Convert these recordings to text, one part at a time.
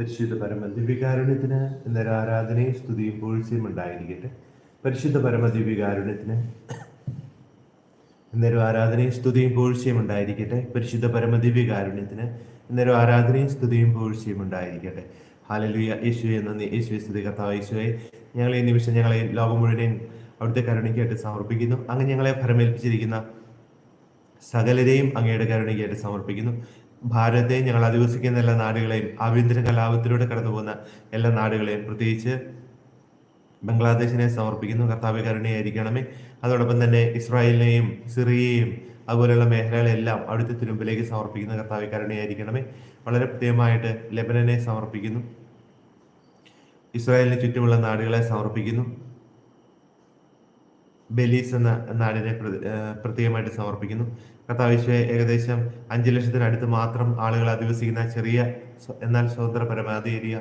പരിശുദ്ധ പരമ ദിവ്യകാരുണ്യത്തിന് എന്നൊരു ആരാധനയും സ്തുതിയും പൂഴ്ചയും ഉണ്ടായിരിക്കട്ടെ. പരിശുദ്ധ പരമ ദിവ്യകാരുണ്യത്തിന് എന്നൊരു ആരാധനയും സ്തുതിയും പൂഴ്ചയും ഉണ്ടായിരിക്കട്ടെ. പരിശുദ്ധ പരമ ദിവ്യകാരുണ്യത്തിന് എന്നൊരു ആരാധനയും സ്തുതിയും പൂഴ്ചയും ഉണ്ടായിരിക്കട്ടെ. ഹാലലുയ യേശുവെ നന്ദി. യേശുവെ സ്തുതി. കർത്താവ് യേശുവെ. ഞങ്ങളെ ഈ നിമിഷം ഞങ്ങളെ ലോകം മുഴുവനെയും അവിടുത്തെ കരുണയ്ക്കായിട്ട് സമർപ്പിക്കുന്നു. അങ്ങ് ഞങ്ങളെ ഫലമേൽപ്പിച്ചിരിക്കുന്ന സകലരെയും അങ്ങയുടെ കരുണയ്ക്കായിട്ട് സമർപ്പിക്കുന്നു. ഭാരതത്തെ ഞങ്ങൾ അധിവസിക്കുന്ന എല്ലാ നാടുകളെയും ആഭ്യന്തര കലാപത്തിലൂടെ കടന്നു പോകുന്ന എല്ലാ നാടുകളെയും പ്രത്യേകിച്ച് ബംഗ്ലാദേശിനെ സമർപ്പിക്കുന്നു. കർത്താവ് കരുണയായിരിക്കണമേ. അതോടൊപ്പം തന്നെ ഇസ്രായേലിനെയും സിറിയയും അതുപോലെയുള്ള മേഖലകളെല്ലാം അവിടുത്തെ തിരുമ്പിലേക്ക് സമർപ്പിക്കുന്ന. കർത്താവ് കരുണയായിരിക്കണമേ. വളരെ പ്രത്യേകമായിട്ട് ലെബനനെ സമർപ്പിക്കുന്നു. ഇസ്രായേലിന് ചുറ്റുമുള്ള നാടുകളെ സമർപ്പിക്കുന്നു. ബെലീസ് എന്ന നാടിനെ പ്ര- പ്രത്യേകമായിട്ട് സമർപ്പിക്കുന്നു. കർത്താവിശ്വ ഏകദേശം അഞ്ച് ലക്ഷത്തിനടുത്ത് മാത്രം ആളുകൾ അധിവസിക്കുന്ന ചെറിയ എന്നാൽ സ്വതന്ത്ര പരമാധികാരിയ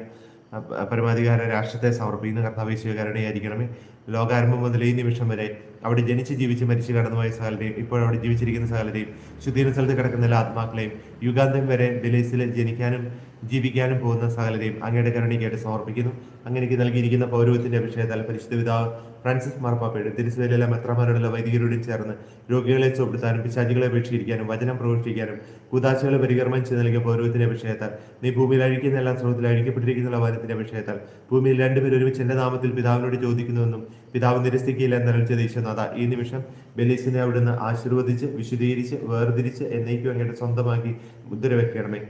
പരമാധികാര രാഷ്ട്രത്തെ സമർപ്പിക്കുന്ന കർത്താവിശ്വ കരുണയായിരിക്കണമേ. ലോകാരംഭം മുതൽ ഈ നിമിഷം വരെ അവിടെ ജനിച്ച് ജീവിച്ച് മരിച്ചു കടന്നുപോയ സകലരെയും ഇപ്പോൾ അവിടെ ജീവിച്ചിരിക്കുന്ന സകലരെയും ശുദ്ധീന സ്ഥലത്ത് കിടക്കുന്ന എല്ലാ ആത്മാക്കളെയും യുഗാന്തം വരെ ബിലേസിൽ ജനിക്കാനും ജീവിക്കാനും പോകുന്ന സകലരെയും അങ്ങയുടെ കരുണയ്ക്കായിട്ട് സമർപ്പിക്കുന്നു. അങ്ങനെക്ക് നൽകിയിരിക്കുന്ന പൗരവത്തിന്റെ അഭിഷേകത്താൽ പരിശുദ്ധ പിതാവ് ഫ്രാൻസിസ് മാർപ്പാപ്പയുടെ തിരുസുവേലിലെ മെത്രമാരോടുള്ള വൈദികരോടും ചേർന്ന് രോഗികളെ ചോപ്പെടുത്താനും പിശാചികളെ അപേക്ഷിക്കാനും വചനം പ്രവർത്തിക്കാനും കുതാശകളെ പരികർമ്മം ചെയ്ത് നൽകിയ പൗരവത്തിന്റെ അഭിഷേകത്താൽ നീ ഭൂമിയിൽ അഴിക്കുന്ന എല്ലാ സ്രോതത്തിൽ അഴിക്കപ്പെട്ടിരിക്കുന്ന വനത്തിന്റെ അഭിഷേകത്താൽ ഭൂമിയിൽ രണ്ടുപേരും ഒരുമിച്ച് എന്റെ നാമത്തിൽ പിതാവിനോട് ചോദിക്കുന്നുവെന്നും പിതാവ് നിരസിക്കില്ല എന്ന് എന്നറിയിച്ചത് ഈശ്വനാഥ ഈ നിമിഷം ബെലീസിനെ അവിടുന്ന് ആശീർവദിച്ച് വിശുദ്ധീകരിച്ച് വേർതിരിച്ച് എന്നേക്കും അങ്ങയുടെ സ്വന്തമാക്കി മുദ്ര വെക്കണമേ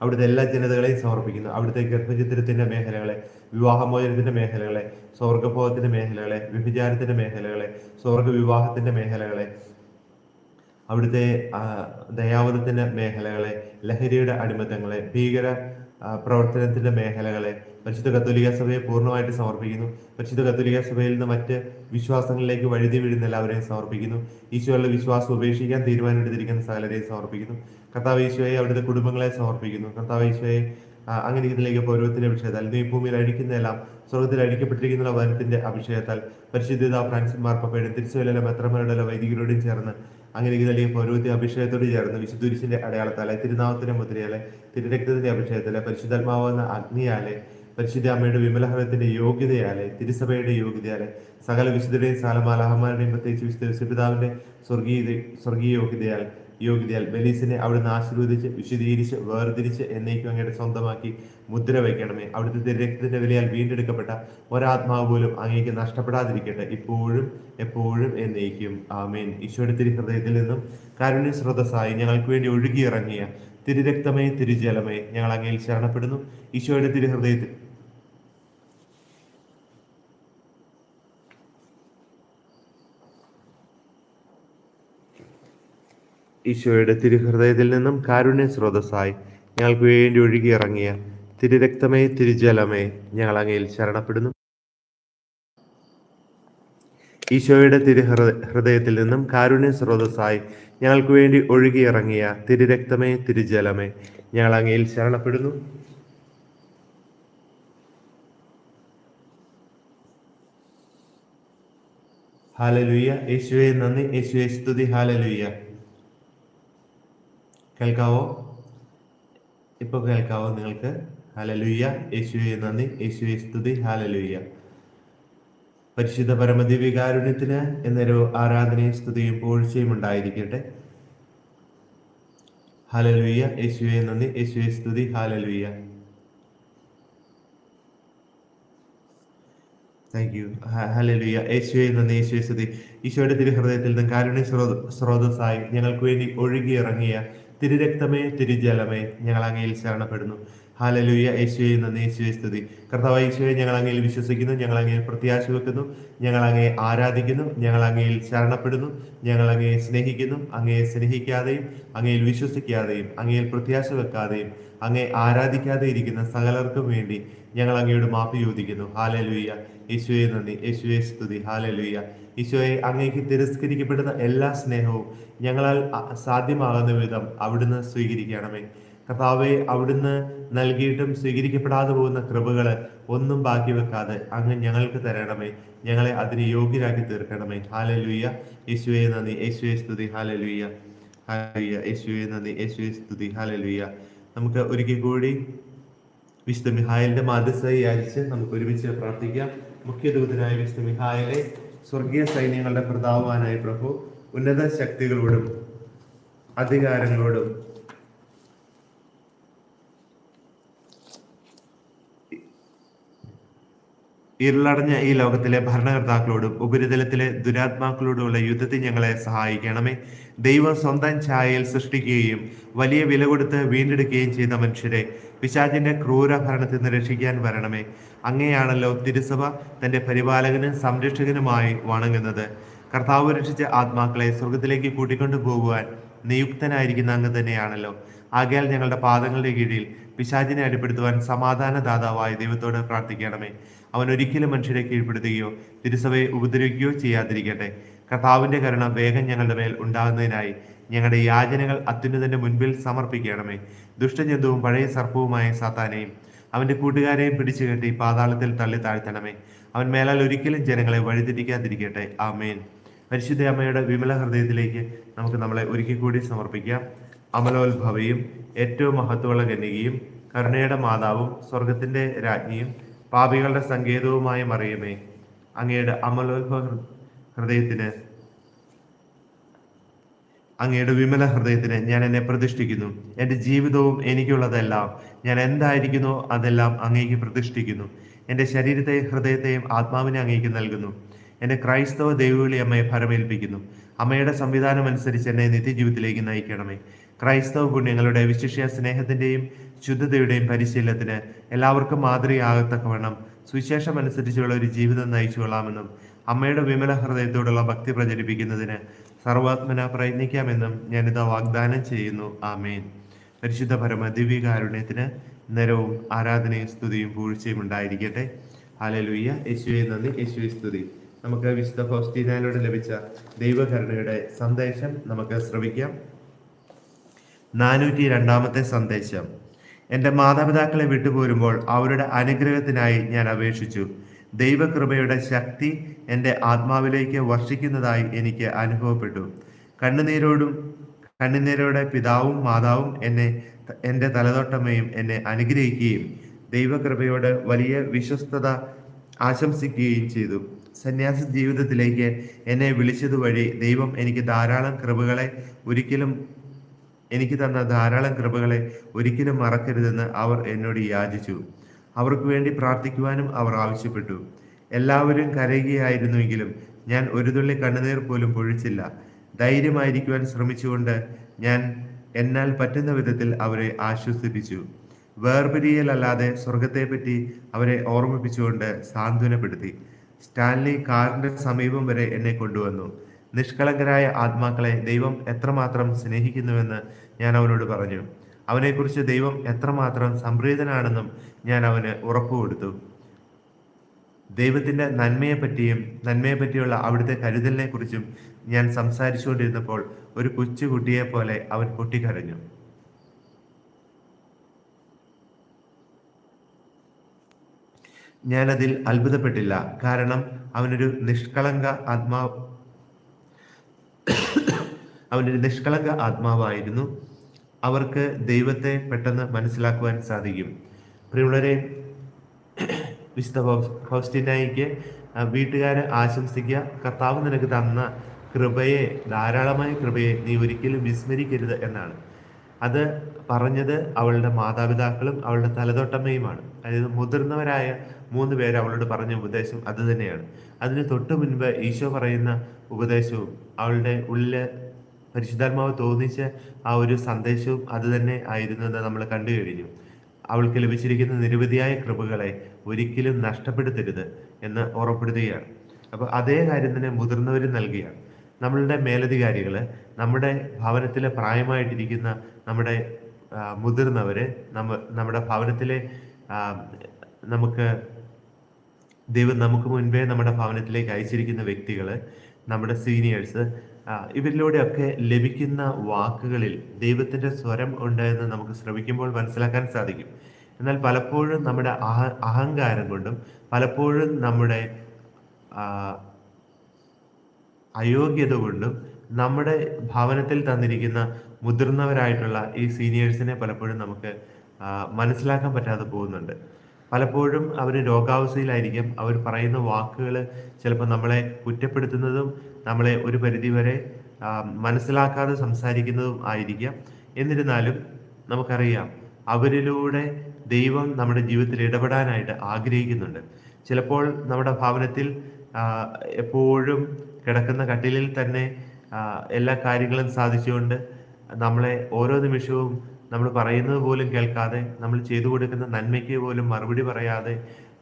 അവിടുത്തെ എല്ലാ ജനതകളെയും സമർപ്പിക്കുന്നു. അവിടുത്തെ ഗർഭചിത്രത്തിന്റെ മേഖലകളെ വിവാഹമോചനത്തിന്റെ മേഖലകളെ സ്വർഗഭോഗത്തിന്റെ മേഖലകളെ വ്യഭിചാരത്തിന്റെ മേഖലകളെ സ്വർഗ വിവാഹത്തിന്റെ മേഖലകളെ അവിടുത്തെ ആ, ദയാവധത്തിന്റെ മേഖലകളെ ലഹരിയുടെ അടിമത്തങ്ങളെ ഭീകര പ്രവർത്തനത്തിന്റെ മേഖലകളെ പരിശുദ്ധ കത്തോലിക്ക സഭയെ പൂർണമായിട്ട് സമർപ്പിക്കുന്നു. പരിശുദ്ധ കത്തോലിക്ക സഭയിൽ നിന്ന് മറ്റ് വിശ്വാസങ്ങളിലേക്ക് വഴുതി വീഴുന്ന എല്ലാവരെയും സമർപ്പിക്കുന്നു. ഈശോയുടെ വിശ്വാസം ഉപേക്ഷിക്കാൻ തീരുമാനമെടുത്തിരിക്കുന്ന സകലരെയും സമർപ്പിക്കുന്നു. കർത്താവ് ഈശോയെ കുടുംബങ്ങളെ സമർപ്പിക്കുന്നു. കർത്താവ് ഈശോയെ അങ്ങനെ ഇതിലേക്ക് പൗരവത്തിന്റെ അഭിഷേകത്താൽ നീ ഭൂമിയിൽ അഴിക്കുന്നതെല്ലാം സ്വർഗത്തിൽ അഴിക്കപ്പെട്ടിരിക്കുന്ന വനത്തിന്റെ അഭിഷേകത്താൽ പരിശുദ്ധിത ഫ്രാൻസിസ് മാർപ്പയുടെ തിരിച്ചുവല്ല മെത്രമാരുടെ വൈദികരോടും ചേർന്ന് അങ്ങനെ ഇതിലേക്ക് പൗരവത്തെ അഭിഷേകത്തോട് ചേർന്ന് വിശുദ്ധുരിശിന്റെ അടയാളത്താലെ തിരുനാമത്തിന്റെ മുദ്രയാലെ തിരുരക്തത്തിന്റെ അഭിഷേകത്തിലെ പരിശുദ്ധാത്മാവെന്ന അഗ്നിയാലെ പരിശുദ്ധ അമ്മയുടെ വിമലഹരത്തിന്റെ യോഗ്യതയാലെ തിരുസഭയുടെ യോഗ്യതയാലെ സകല വിശുദ്ധരുടെയും സാലമാലാഹന്മാരുടെയും പ്രത്യേകിച്ച് വിശുദ്ധ വിശുദ്ധാവിന്റെ സ്വർഗീയ സ്വർഗീയ യോഗ്യതയാൽ യോഗ്യതയാൽ ബലീസിനെ അവിടുന്ന് ആശീർവദിച്ച് വിശുദ്ധീകരിച്ച് വേർതിരിച്ച് എന്നേക്കും അങ്ങയുടെ സ്വന്തമാക്കി മുദ്ര വയ്ക്കണമേ അവിടുത്തെ രക്തത്തിന്റെ വിലയാൽ വീണ്ടെടുക്കപ്പെട്ട ഒരാത്മാവ് പോലും അങ്ങേക്ക് നഷ്ടപ്പെടാതിരിക്കട്ടെ. ഇപ്പോഴും എപ്പോഴും എന്നേക്കും. ആമേൻ. ഈശോയുടെ തിരുഹൃദയത്തിൽ നിന്നും കാരുണ്യ സ്രോതസ്സായി ഞങ്ങൾക്ക് വേണ്ടി ഒഴുകിയിറങ്ങിയ തിരുരക്തമേ തിരുജലമേ ഞങ്ങൾ അങ്ങയിൽ ശരണപ്പെടുന്നു. ഈശോയുടെ തിരുഹൃദയത്തിൽ ഈശോയുടെ തിരുഹൃദയത്തിൽ നിന്നും കാരുണ്യ സ്രോതസ്സായി ഞങ്ങൾക്ക് വേണ്ടി ഒഴുകിയിറങ്ങിയ തിരുരക്തമേ തിരുജലമേ ഞങ്ങൾ അങ്ങയിൽ ശരണപ്പെടുന്നു. ഈശോയുടെ തിരുഹൃ ഹൃദയത്തിൽ നിന്നും കാരുണ്യ സ്രോതസ്സായി ഞങ്ങൾക്ക് വേണ്ടി ഒഴുകിയിറങ്ങിയ തിരുരക്തമേ തിരുജലമേ ഞങ്ങൾ അങ്ങയിൽ ശരണപ്പെടുന്നു. ഹാലലുയ്യ യേശുവെ നന്ദി. യേശുവെ സ്തുതി. ഹാലലുയ്യ കേൾക്കാവോ? ഇപ്പൊ കേൾക്കാവോ നിങ്ങൾക്ക്? ഹാലലുയ്യ യേശുവെ നന്ദി. യേശുവെ സ്തുതി. ഹാലലുയ്യ പരിശുദ്ധ പരമതി വികാരുണ്യത്തിന് എന്നൊരു ആരാധനയും സ്തുതിയും പൂഴ്ചയും ഉണ്ടായിരിക്കട്ടെ. ഹാലലുയ്യ യേശുവെ നന്ദി. യേശുവെ സ്തുതി. ഹാലലുയ്യ താങ്ക് യു ഹല്ലേലൂയ. യേശുവെ നന്ദി. യേശുവെ സ്തുതി. ഈശോയുടെ തിരുഹൃദയത്തിൽ നിന്ന് കാരുണ്യ സ്രോത- സ്രോതസ്സായി ഞങ്ങൾക്ക് വേണ്ടി ഒഴുകിയിറങ്ങിയ തിരുരക്തമേ തിരുജലമേ ഞങ്ങൾ അങ്ങയിൽ ശരണപ്പെടുന്നു. ഹാലലൂയ യേശുവെ നന്ദി യേശുവെ സ്തുതി. കർത്താവ് യേശുവെ ഞങ്ങൾ അങ്ങയിൽ വിശ്വസിക്കുന്നു ഞങ്ങൾ അങ്ങയിൽ പ്രത്യാശ വെക്കുന്നു ഞങ്ങൾ അങ്ങയെ ആരാധിക്കുന്നു ഞങ്ങൾ അങ്ങയിൽ ശരണപ്പെടുന്നു ഞങ്ങൾ അങ്ങയെ സ്നേഹിക്കുന്നു അങ്ങയെ സ്നേഹിക്കാതെയും അങ്ങയിൽ വിശ്വസിക്കാതെയും അങ്ങയിൽ പ്രത്യാശ വെക്കാതെയും അങ്ങയെ ആരാധിക്കാതെ ഇരിക്കുന്ന സകലർക്കും വേണ്ടി ഞങ്ങൾ അങ്ങയോട് മാപ്പ് ചോദിക്കുന്നു. ഹാലലൂയ. യേശുവെ നന്ദി. യേശുവെ സ്തുതി. ഹാലലൂയ. ഈശോയെ അങ്ങേക്ക് തിരസ്കരിക്കപ്പെടുന്ന എല്ലാ സ്നേഹവും ഞങ്ങളാൽ സാധ്യമാകുന്ന വിധം അവിടുന്ന് സ്വീകരിക്കണമേ. കർത്താവെ അവിടുന്ന് നൽകിയിട്ടും സ്വീകരിക്കപ്പെടാതെ പോകുന്ന കൃപകൾ ഒന്നും ബാക്കി വെക്കാതെ അങ്ങ് ഞങ്ങൾക്ക് തരണമേ. ഞങ്ങളെ അതിന് യോഗ്യരാക്കി തീർക്കണമേ. ഹാലലുയ്യ. യേശുവെ നന്ദി. യേശുവെ സ്തുതി. ഹാലലുയ്യ. ഹാലലുയ്യ. യേശുവെ നന്ദി. യേശുവെ സ്തുതി. ഹാലലുയ്യ. നമുക്ക് ഒരിക്കൽ കൂടി വിശുദ്ധ മിഹായലിന്റെ മാധ്യസ്ഥയെ അയച്ച് നമുക്ക് ഒരുമിച്ച് പ്രാർത്ഥിക്കാം. മുഖ്യദൂതനായ വിശുദ്ധ മിഹായലെ സ്വർഗീയ സൈന്യങ്ങളുടെ പ്രതാപവാനായ പ്രഭു ഉന്നത ശക്തികളോടും അധികാരങ്ങളോടും ഇരുളടഞ്ഞ ഈ ലോകത്തിലെ ഭരണകർത്താക്കളോടും ഉപരിതലത്തിലെ ദുരാത്മാക്കളോടുമുള്ള യുദ്ധത്തിൽ ഞങ്ങളെ സഹായിക്കണമേ. ദൈവം സ്വന്തം ഛായയിൽ സൃഷ്ടിക്കുകയും വലിയ വില കൊടുത്ത് വീണ്ടെടുക്കുകയും ചെയ്ത മനുഷ്യരെ പിശാചിന്റെ ക്രൂര ഭരണത്തിൽ നിന്ന് രക്ഷിക്കാൻ വരണമേ. അങ്ങനെയാണല്ലോ തിരുസഭ തന്റെ പരിപാലകനും സംരക്ഷകനുമായി വണങ്ങുന്നത്. കർത്താവ് രക്ഷിച്ച ആത്മാക്കളെ സ്വർഗത്തിലേക്ക് കൂട്ടിക്കൊണ്ടു പോകുവാൻ നിയുക്തനായിരിക്കുന്ന അങ്ങ് തന്നെയാണല്ലോ. ആകയാൽ ഞങ്ങളുടെ പാദങ്ങളുടെ കീഴിൽ പിശാചിനെ അടിപ്പെടുത്തുവാൻ സമാധാന ദാതാവായി ദൈവത്തോട് പ്രാർത്ഥിക്കണമേ. അവൻ ഒരിക്കലും മനുഷ്യരെ കീഴ്പ്പെടുത്തുകയോ തിരുസഭയെ ഉപദ്രവിക്കുകയോ ചെയ്യാതിരിക്കട്ടെ. കർത്താവിന്റെ കരുണ വേഗം ഞങ്ങളുടെ മേൽ ഉണ്ടാകുന്നതിനായി ഞങ്ങളുടെ യാചനകൾ അത്യുന്നതന്റെ മുൻപിൽ സമർപ്പിക്കണമേ. ദുഷ്ടജന്തുവും പഴയ സർപ്പവുമായ സാത്താനെയും അവന്റെ കൂട്ടുകാരെയും പിടിച്ചു കെട്ടി പാതാളത്തിൽ തള്ളി താഴ്ത്തണമേ. അവൻ മേലാൽ ഒരിക്കലും ജനങ്ങളെ വഴിതിരിക്കാതിരിക്കട്ടെ ആമേൻ. പരിശുദ്ധ അമ്മയുടെ വിമല ഹൃദയത്തിലേക്ക് നമുക്ക് നമ്മളെ ഒരിക്കൽ കൂടി സമർപ്പിക്കാം. അമലോത്ഭവയും ഏറ്റവും മഹത്വമുള്ള കന്യകയും കരുണയുടെ മാതാവും സ്വർഗത്തിന്റെ രാജ്ഞിയും പാപികളുടെ സങ്കേതവുമായ മറിയമേ. അങ്ങയുടെ അമലോത്ഭവ ഹൃദയത്തിന് അങ്ങയുടെ വിമല ഹൃദയത്തിന് ഞാൻ എന്നെ പ്രതിഷ്ഠിക്കുന്നു. എന്റെ ജീവിതവും എനിക്കുള്ളതെല്ലാം ഞാൻ എന്തായിരിക്കുന്നു അതെല്ലാം അങ്ങേക്ക് പ്രതിഷ്ഠിക്കുന്നു. എന്റെ ശരീരത്തെയും ഹൃദയത്തെയും ആത്മാവിനെ അങ്ങേക്ക് നൽകുന്നു. എന്റെ ക്രൈസ്തവ ദൈവവിളി അമ്മയെ ഫലമേൽപ്പിക്കുന്നു അമ്മയുടെ സംവിധാനം അനുസരിച്ച് എന്നെ നിത്യജീവിതത്തിലേക്ക് നയിക്കണമേ. ക്രൈസ്തവ പുണ്യങ്ങളുടെ വിശിഷ്യ സ്നേഹത്തിന്റെയും ശുദ്ധതയുടെയും പരിശീലനത്തിന് എല്ലാവർക്കും മാതൃകയാകത്തക്കവണ്ണം സുവിശേഷം അനുസരിച്ചുള്ള ഒരു ജീവിതം നയിച്ചു കൊള്ളാമെന്നും അമ്മയുടെ വിമല ഹൃദയത്തോടുള്ള ഭക്തി പ്രചരിപ്പിക്കുന്നതിന് സർവാത്മന പ്രയത്നിക്കാമെന്നും ഞാനിത് വാഗ്ദാനം ചെയ്യുന്നു. ആമേൻ. പരിശുദ്ധ പരമ ദിവ്യകാരുണ്യത്തിന് നിരവും ആരാധനയും സ്തുതിയും പൂഴ്ചയും ഉണ്ടായിരിക്കട്ടെ. ഹാലലുയ്യ യേശുവെ നന്ദി. യേശുവെ സ്തുതി. നമുക്ക് വിശുദ്ധ ഫൗസ്റ്റീനയിലൂടെ ലഭിച്ച ദൈവകരുണയുടെ സന്ദേശം നമുക്ക് ശ്രവിക്കാം. നാനൂറ്റി രണ്ടാമത്തെ സന്ദേശം. എന്റെ മാതാപിതാക്കളെ വിട്ടുപോരുമ്പോൾ അവരുടെ അനുഗ്രഹത്തിനായി ഞാൻ അപേക്ഷിച്ചു. ദൈവകൃപയുടെ ശക്തി എന്റെ ആത്മാവിലേക്ക് വർഷിക്കുന്നതായി എനിക്ക് അനുഭവപ്പെട്ടു. കണ്ണുനീരോടും കണ്ണുനീരോടെ പിതാവും മാതാവും എന്നെ എന്റെ തലതോട്ടമ്മയും എന്നെ അനുഗ്രഹിക്കുകയും ദൈവകൃപയോട് വലിയ വിശ്വസ്തത ആശംസിക്കുകയും ചെയ്തു. സന്യാസ ജീവിതത്തിലേക്ക് എന്നെ വിളിച്ചതുവഴി ദൈവം എനിക്ക് ധാരാളം കൃപകളെ ഒരിക്കലും എനിക്ക് തന്ന ധാരാളം കൃപകളെ ഒരിക്കലും മറക്കരുതെന്ന് അവർ എന്നോട് യാചിച്ചു. അവർക്ക് വേണ്ടി പ്രാർത്ഥിക്കുവാനും അവർ ആവശ്യപ്പെട്ടു. എല്ലാവരും കരയുകയായിരുന്നുവെങ്കിലും ഞാൻ ഒരു തുള്ളി കണ്ണുനീർ പോലും പൊഴിച്ചില്ല. ധൈര്യമായിരിക്കുവാൻ ശ്രമിച്ചുകൊണ്ട് ഞാൻ എന്നാൽ പറ്റുന്ന വിധത്തിൽ അവരെ ആശ്വസിപ്പിച്ചു. വേർപിരിയലല്ലാതെ സ്വർഗത്തെപ്പറ്റി അവരെ ഓർമ്മിപ്പിച്ചുകൊണ്ട് സാന്ത്വനപ്പെടുത്തി. സ്റ്റാൻലി കാറിന്റെ സമീപം വരെ എന്നെ കൊണ്ടുവന്നു. നിഷ്കളങ്കരായ ആത്മാക്കളെ ദൈവം എത്രമാത്രം സ്നേഹിക്കുന്നുവെന്ന് ഞാൻ അവനോട് പറഞ്ഞു. അവനെക്കുറിച്ച് ദൈവം എത്രമാത്രം സംപ്രീതനാണെന്നും ഞാൻ അവന് ഉറപ്പു കൊടുത്തു. ദൈവത്തിന്റെ നന്മയെപ്പറ്റിയും നന്മയെപ്പറ്റിയുള്ള അവിടുത്തെ കരുതലിനെ കുറിച്ചും ഞാൻ സംസാരിച്ചുകൊണ്ടിരുന്നപ്പോൾ ഒരു കൊച്ചുകുട്ടിയെ പോലെ അവൻ പൊട്ടിക്കരഞ്ഞു. ഞാനതിൽ അത്ഭുതപ്പെട്ടില്ല. കാരണം അവനൊരു നിഷ്കളങ്ക ആത്മാ അവനൊരു നിഷ്കളങ്ക ആത്മാവായിരുന്നു. അവർക്ക് ദൈവത്തെ പെട്ടെന്ന് മനസ്സിലാക്കുവാൻ സാധിക്കും. പ്രിയുള്ളവരെ വിശുദ്ധ ഫൗസ്റ്റിനായിക്ക് വീട്ടുകാരെ ആശംസിക്കുക. കർത്താവ് നിനക്ക് തന്ന കൃപയെ ധാരാളമായ കൃപയെ നീ ഒരിക്കലും വിസ്മരിക്കരുത് എന്നാണ്. അത് പറഞ്ഞത് അവളുടെ മാതാപിതാക്കളും അവളുടെ തലതൊട്ടമ്മയുമാണ്. അതായത് മുതിർന്നവരായ മൂന്ന് പേര് അവളോട് പറഞ്ഞ ഉപദേശം അത് തന്നെയാണ്. അതിന് തൊട്ടു മുൻപ് ഈശോ പറയുന്ന ഉപദേശവും അവളുടെ ഉള്ളിൽ പരിശുദ്ധാത്മാവ് തോന്നിച്ച ആ ഒരു സന്ദേശവും അത് തന്നെ ആയിരുന്നു എന്ന് നമ്മൾ കണ്ടു കഴിഞ്ഞു. അവൾക്ക് ലഭിച്ചിരിക്കുന്ന നിരവധിയായ കൃപകളെ ഒരിക്കലും നഷ്ടപ്പെടുത്തരുത് എന്ന് ഓർമ്മപ്പെടുത്തുകയാണ്. അപ്പോൾ അതേ കാര്യം തന്നെ മുതിർന്നവരും നൽകുകയാണ്. നമ്മളുടെ മേലധികാരികൾ നമ്മുടെ ഭവനത്തിലെ പ്രായമായിട്ടിരിക്കുന്ന നമ്മുടെ മുതിർന്നവർ നമ്മ നമ്മുടെ ഭവനത്തിലെ നമുക്ക് ദൈവം നമുക്ക് മുൻപേ നമ്മുടെ ഭവനത്തിലേക്ക് അയച്ചിരിക്കുന്ന വ്യക്തികൾ നമ്മുടെ സീനിയേഴ്സ് ഇവരിലൂടെയൊക്കെ ലഭിക്കുന്ന വാക്കുകളിൽ ദൈവത്തിന്റെ സ്വരം ഉണ്ട് എന്ന് നമുക്ക് ശ്രമിക്കുമ്പോൾ മനസ്സിലാക്കാൻ സാധിക്കും. എന്നാൽ പലപ്പോഴും നമ്മുടെ അഹ അഹങ്കാരം കൊണ്ടും പലപ്പോഴും നമ്മുടെ അയോഗ്യത കൊണ്ടും നമ്മുടെ ഭവനത്തിൽ തന്നിരിക്കുന്ന മുതിർന്നവരായിട്ടുള്ള ഈ സീനിയേഴ്സിനെ പലപ്പോഴും നമുക്ക് മനസ്സിലാക്കാൻ പറ്റാതെ പോകുന്നുണ്ട്. പലപ്പോഴും അവർ രോഗാവസ്ഥയിലായിരിക്കും. അവർ പറയുന്ന വാക്കുകൾ ചിലപ്പോൾ നമ്മളെ കുറ്റപ്പെടുത്തുന്നതും നമ്മളെ ഒരു പരിധിവരെ മനസ്സിലാക്കാതെ സംസാരിക്കുന്നതും ആയിരിക്കാം. എന്നിരുന്നാലും നമുക്കറിയാം അവരിലൂടെ ദൈവം നമ്മുടെ ജീവിതത്തിൽ ഇടപെടാനായിട്ട് ആഗ്രഹിക്കുന്നുണ്ട്. ചിലപ്പോൾ നമ്മുടെ ഭവനത്തിൽ എപ്പോഴും കിടക്കുന്ന കട്ടിലിൽ തന്നെ എല്ലാ കാര്യങ്ങളും സാധിച്ചുകൊണ്ട് നമ്മളെ ഓരോ നിമിഷവും നമ്മൾ പറയുന്നത് പോലും കേൾക്കാതെ നമ്മൾ ചെയ്തു കൊടുക്കുന്ന നന്മയ്ക്ക് പോലും മറുപടി പറയാതെ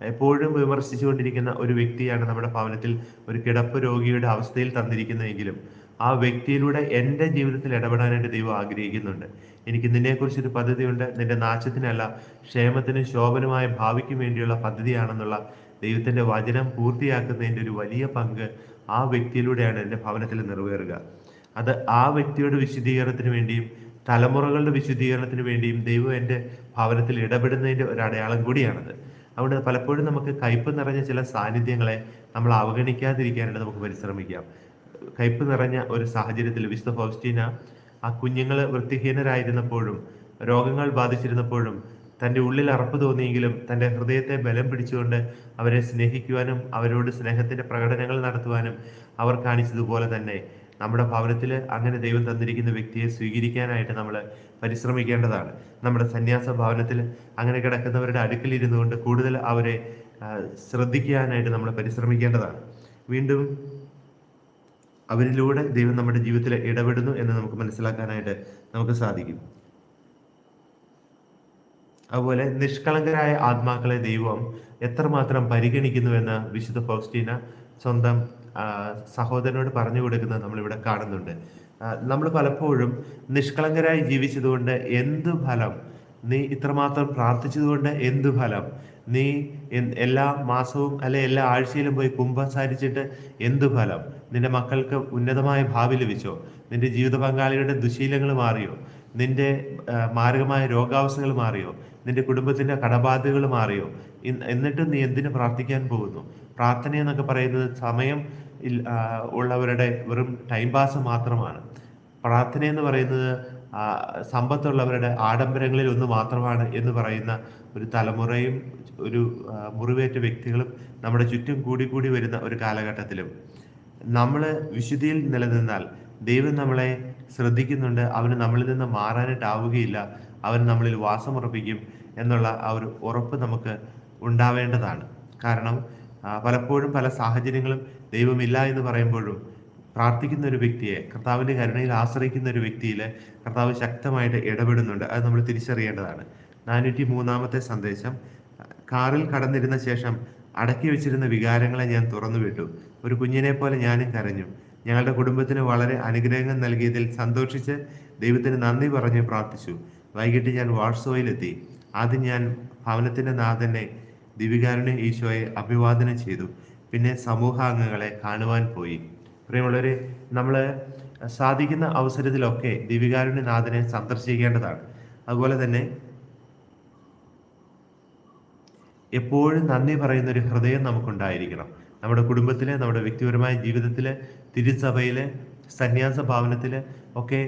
എപ്പോഴും വിമർശിച്ചുകൊണ്ടിരിക്കുന്ന ഒരു വ്യക്തിയാണ് നമ്മുടെ ഭവനത്തിൽ ഒരു കിടപ്പ് രോഗിയുടെ അവസ്ഥയിൽ തന്നിരിക്കുന്നതെങ്കിലും ആ വ്യക്തിയിലൂടെ എന്റെ ജീവിതത്തിൽ ഇടപെടാനായിട്ട് ദൈവം ആഗ്രഹിക്കുന്നുണ്ട്. എനിക്ക് നിന്നെക്കുറിച്ചൊരു പദ്ധതിയുണ്ട്. നിന്റെ നാശത്തിനല്ല ക്ഷേമത്തിനും ശോഭനമായ ഭാവിക്കും വേണ്ടിയുള്ള പദ്ധതിയാണെന്നുള്ള ദൈവത്തിന്റെ വചനം പൂർത്തിയാക്കുന്നതിന്റെ ഒരു വലിയ പങ്ക് ആ വ്യക്തിയിലൂടെയാണ് എന്റെ ഭവനത്തിൽ നിറവേറുക. അത് ആ വ്യക്തിയുടെ വിശുദ്ധീകരണത്തിന് വേണ്ടിയും തലമുറകളുടെ വിശുദ്ധീകരണത്തിന് വേണ്ടിയും ദൈവം എന്റെ ഭവനത്തിൽ ഇടപെടുന്നതിന്റെ ഒരു അടയാളം കൂടിയാണത്. അതുകൊണ്ട് പലപ്പോഴും നമുക്ക് കയ്പ് നിറഞ്ഞ ചില സാന്നിധ്യങ്ങളെ നമ്മൾ അവഗണിക്കാതിരിക്കാനായിട്ട് നമുക്ക് പരിശ്രമിക്കാം. കയ്പ് നിറഞ്ഞ ഒരു സാഹചര്യത്തിൽ വിശുദ്ധ ഫൗസ്റ്റീന ആ കുഞ്ഞുങ്ങൾ വൃത്തിഹീനരായിരുന്നപ്പോഴും രോഗങ്ങൾ ബാധിച്ചിരുന്നപ്പോഴും തന്റെ ഉള്ളിൽ അറപ്പ് തോന്നിയെങ്കിലും തന്റെ ഹൃദയത്തെ ബലം പിടിച്ചുകൊണ്ട് അവരെ സ്നേഹിക്കുവാനും അവരോട് സ്നേഹത്തിന്റെ പ്രകടനങ്ങൾ നടത്തുവാനും അവർ കാണിച്ചതുപോലെ തന്നെ നമ്മുടെ ഭവനത്തിൽ അങ്ങനെ ദൈവം തന്നിരിക്കുന്ന വ്യക്തിയെ സ്വീകരിക്കാനായിട്ട് നമ്മൾ പരിശ്രമിക്കേണ്ടതാണ്. നമ്മുടെ സന്യാസ ഭവനത്തിൽ അങ്ങനെ കിടക്കുന്നവരുടെ അടുക്കൽ ഇരുന്നു കൊണ്ട് കൂടുതൽ അവരെ ശ്രദ്ധിക്കാനായിട്ട് നമ്മൾ പരിശ്രമിക്കേണ്ടതാണ്. വീണ്ടും അവരിലൂടെ ദൈവം നമ്മുടെ ജീവിതത്തിൽ ഇടപെടുന്നു എന്ന് നമുക്ക് മനസ്സിലാക്കാനായിട്ട് നമുക്ക് സാധിക്കും. അതുപോലെ നിഷ്കളങ്കരായ ആത്മാക്കളെ ദൈവം എത്രമാത്രം പരിഗണിക്കുന്നുവെന്ന് വിശുദ്ധ ഫൗസ്റ്റീന സ്വന്തം സഹോദരനോട് പറഞ്ഞു കൊടുക്കുന്നത് നമ്മളിവിടെ കാണുന്നുണ്ട്. നമ്മൾ പലപ്പോഴും നിഷ്കളങ്കരായി ജീവിച്ചതുകൊണ്ട് എന്ത് ഫലം നീ ഇത്രമാത്രം പ്രാർത്ഥിച്ചതുകൊണ്ട് എന്ത് ഫലം നീ എല്ലാ മാസവും അല്ലെ എല്ലാ ആഴ്ചയിലും പോയി കുംഭസാരിച്ചിട്ട് എന്ത് ഫലം നിന്റെ മക്കൾക്ക് ഉന്നതമായ ഭാവി ലഭിച്ചോ നിന്റെ ജീവിത പങ്കാളികളുടെ ദുശീലങ്ങൾ മാറിയോ നിന്റെ മാരകമായ രോഗാവസ്ഥകൾ മാറിയോ നിന്റെ കുടുംബത്തിന്റെ കടബാധ്യതകൾ മാറിയോ? എന്നിട്ടും നീ എന്തിനു പ്രാർത്ഥിക്കാൻ പോകുന്നു? പ്രാർത്ഥന എന്നൊക്കെ പറയുന്നത് സമയം ഉള്ളവരുടെ വെറും ടൈം പാസ് മാത്രമാണ്. പ്രാർത്ഥന എന്ന് പറയുന്നത് സമ്പത്തുള്ളവരുടെ ആഡംബരങ്ങളിൽ ഒന്ന് മാത്രമാണ് എന്ന് പറയുന്ന ഒരു തലമുറയും ഒരു മുറിവേറ്റ വ്യക്തികളും നമ്മുടെ ചുറ്റും കൂടി കൂടി വരുന്ന ഒരു കാലഘട്ടത്തിലും. നമ്മൾ വിശുദ്ധിയിൽ നിലനിന്നാൽ ദൈവം നമ്മളെ ശ്രദ്ധിക്കുന്നുണ്ട് അവന് നമ്മളിൽ നിന്ന് മാറാനായിട്ടാവുകയില്ല അവൻ നമ്മളിൽ വാസമുറപ്പിക്കും എന്നുള്ള ആ ഒരു ഉറപ്പ് നമുക്ക് ഉണ്ടാവേണ്ടതാണ്. കാരണം പലപ്പോഴും പല സാഹചര്യങ്ങളും ദൈവമില്ല എന്ന് പറയുമ്പോഴും പ്രാർത്ഥിക്കുന്ന ഒരു വ്യക്തിയെ കർത്താവിന്റെ കരുണയിൽ ആശ്രയിക്കുന്ന ഒരു വ്യക്തിയിൽ കർത്താവ് ശക്തമായിട്ട് ഇടപെടുന്നുണ്ട്. അത് നമ്മൾ തിരിച്ചറിയേണ്ടതാണ്. നാനൂറ്റി മൂന്നാമത്തെ സന്ദേശം കാറിൽ കടന്നിരുന്ന ശേഷം അടക്കി വെച്ചിരുന്ന വികാരങ്ങളെ ഞാൻ തുറന്നു വിട്ടു ഒരു കുഞ്ഞിനെ പോലെ ഞാനും കരഞ്ഞു. ഞങ്ങളുടെ കുടുംബത്തിന് വളരെ അനുഗ്രഹങ്ങൾ നൽകിയതിൽ സന്തോഷിച്ച് ദൈവത്തിന് നന്ദി പറഞ്ഞ് പ്രാർത്ഥിച്ചു. വൈകിട്ട് ഞാൻ വാട്സോയിലെത്തി. ആദ്യം ഞാൻ ഭവനത്തിന്റെ നാഥനെ ദിവികാരുണ്യ ഈശോയെ അഭിവാദനം ചെയ്തു. പിന്നെ സമൂഹാംഗങ്ങളെ കാണുവാൻ പോയി. പ്രിയമുള്ളവരെ നമ്മൾ സാധിക്കുന്ന അവസരത്തിലൊക്കെ ദിവികാരുണ്യനാഥനെ സന്ദർശിക്കേണ്ടതാണ്. അതുപോലെ തന്നെ എപ്പോഴും നന്ദി പറയുന്ന ഒരു ഹൃദയം നമുക്കുണ്ടായിരിക്കണം. നമ്മുടെ കുടുംബത്തിലെ നമ്മുടെ വ്യക്തിപരമായ ജീവിതത്തിലെ തിരുസഭയിലെ സന്യാസ ഭവനത്തിൽ ഒക്കെ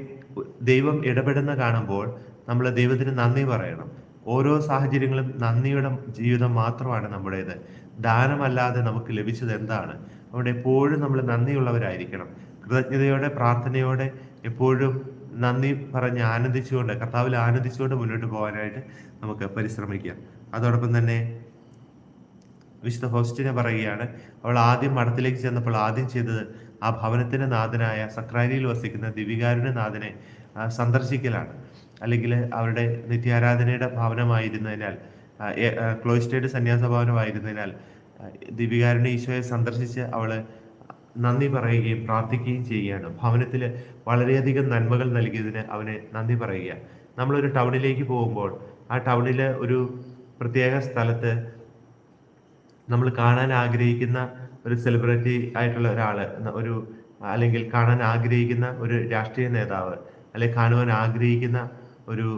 ദൈവം ഇടപെടുന്ന കാണുമ്പോൾ നമ്മൾ ദൈവത്തിന് നന്ദി പറയണം. ഓരോ സാഹചര്യങ്ങളും നന്ദിയുടെ ജീവിതം മാത്രമാണ് നമ്മുടേത്. ദാനമല്ലാതെ നമുക്ക് ലഭിച്ചത് എന്താണ്? അവിടെ എപ്പോഴും നമ്മൾ നന്ദിയുള്ളവരായിരിക്കണം. കൃതജ്ഞതയോടെ പ്രാർത്ഥനയോടെ എപ്പോഴും നന്ദി പറഞ്ഞ് ആനന്ദിച്ചുകൊണ്ട് കർത്താവിൽ ആനന്ദിച്ചുകൊണ്ട് മുന്നോട്ട് പോകാനായിട്ട് നമുക്ക് പരിശ്രമിക്കാം. അതോടൊപ്പം തന്നെ വിശുദ്ധ ഹോസ്റ്റിനെ പറയുകയാണ് അവൾ ആദ്യം മഠത്തിലേക്ക് ചെന്നപ്പോൾ ആദ്യം ചെയ്തത് ആ ഭവനത്തിന്റെ നാഥനായ സക്രാരിയിൽ വസിക്കുന്ന ദിവികാരുടെ നാഥനെ സന്ദർശിക്കലാണ്. അല്ലെങ്കിൽ അവരുടെ നിത്യാരാധനയുടെ ഭവനമായിരുന്നതിനാൽ ക്ലോയിസ്റ്റേഡ് സന്യാസ ഭവനമായിരുന്നതിനാൽ ദിവികാരുടെ ഈശോയെ സന്ദർശിച്ച് അവൾ നന്ദി പറയുകയും പ്രാർത്ഥിക്കുകയും ചെയ്യുകയാണ്. ഭവനത്തിൽ വളരെയധികം നന്മകൾ നൽകിയതിന് അവനെ നന്ദി പറയുക നമ്മളൊരു ടൗണിലേക്ക് പോകുമ്പോൾ ആ ടൗണിലെ ഒരു പ്രത്യേക സ്ഥലത്ത് നമ്മൾ കാണാൻ ആഗ്രഹിക്കുന്ന ഒരു സെലിബ്രിറ്റി ആയിട്ടുള്ള ഒരാൾ ഒരു അല്ലെങ്കിൽ കാണാൻ ആഗ്രഹിക്കുന്ന ഒരു രാഷ്ട്രീയ നേതാവ് അല്ലെങ്കിൽ കാണുവാൻ ആഗ്രഹിക്കുന്ന ഒരു